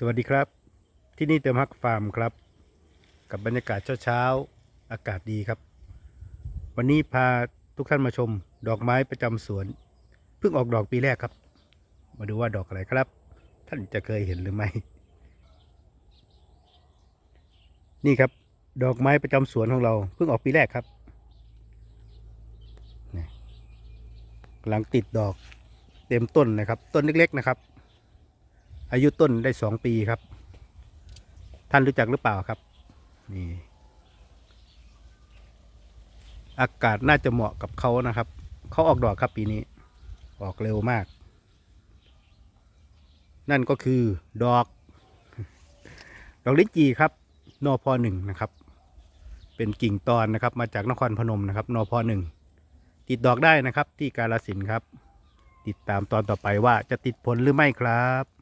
สวัสดีครับ ที่นี่เติมฮักฟาร์มครับ กับบรรยากาศเช้าๆอากาศดีครับ วันนี้พาทุกท่านมาชม ดอกไม้ประจำสวนเพิ่งออกดอกปีแรกครับ มาดูว่าดอกอะไรครับ ท่านจะเคยเห็นหรือไม่ นี่ครับ ดอกไม้ประจำสวนของเราเพิ่งออกปีแรกครับกำลังติดดอกเต็มต้นนะครับ ต้นเล็กๆนะครับ อายุต้นได้สองปีครับ ท่านรู้จักหรือเปล่าครับนี่อากาศน่าจะเหมาะกับเขานะครับ เขาออกดอกครับปีนี้ ออกเร็วมาก นั่นก็คือดอก ดอกลิ้นจีครับนอพอหนึ่งนะครับ เป็นกิ่งตอนนะครับ มาจากนครพนมนะครับนอพอหนึ่งติดดอกได้นะครับที่กาลสินครับ ติดตามตอนต่อไปว่าจะติดผลหรือไม่ครับ